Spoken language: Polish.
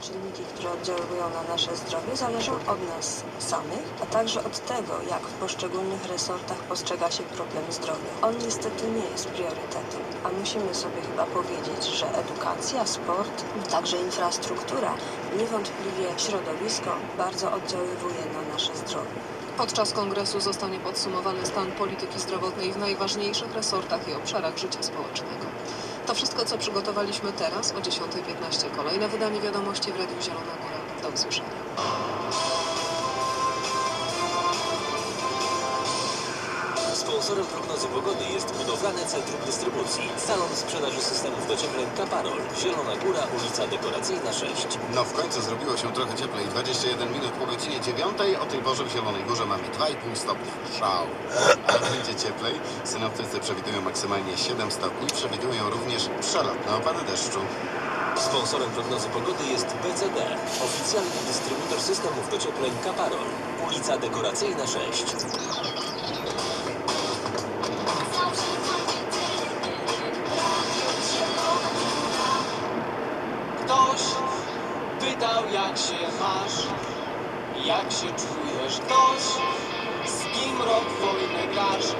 Czynniki, które oddziałują na nasze zdrowie, zależą od nas samych, a także od tego, jak w poszczególnych resortach postrzega się problem zdrowia. On niestety nie jest priorytetem, a musimy sobie chyba powiedzieć, że edukacja, sport, także infrastruktura, niewątpliwie środowisko bardzo oddziaływuje na nasze zdrowie. Podczas kongresu zostanie podsumowany stan polityki zdrowotnej w najważniejszych resortach i obszarach życia społecznego. To wszystko, co przygotowaliśmy teraz o 10.15. Kolejne wydanie wiadomości w Radiu Zielona Góra. Do usłyszenia. Sponsorem prognozy pogody jest Budowlane Centrum Dystrybucji, salon sprzedaży systemów dociepleń Kaparol, Zielona Góra, ulica Dekoracyjna 6. No w końcu zrobiło się trochę cieplej. 21 minut po godzinie 9. O tej porze w Zielonej Górze mamy 2,5 stopni. Szał. A będzie cieplej. Synoptycy przewidują maksymalnie 7 stopni. Przewidują również przelotne opady deszczu. Sponsorem prognozy pogody jest BCD, oficjalny dystrybutor systemów dociepleń Kaparol, ulica Dekoracyjna 6. jak się masz, jak się czujesz. Ktoś z kim rok wojny grasz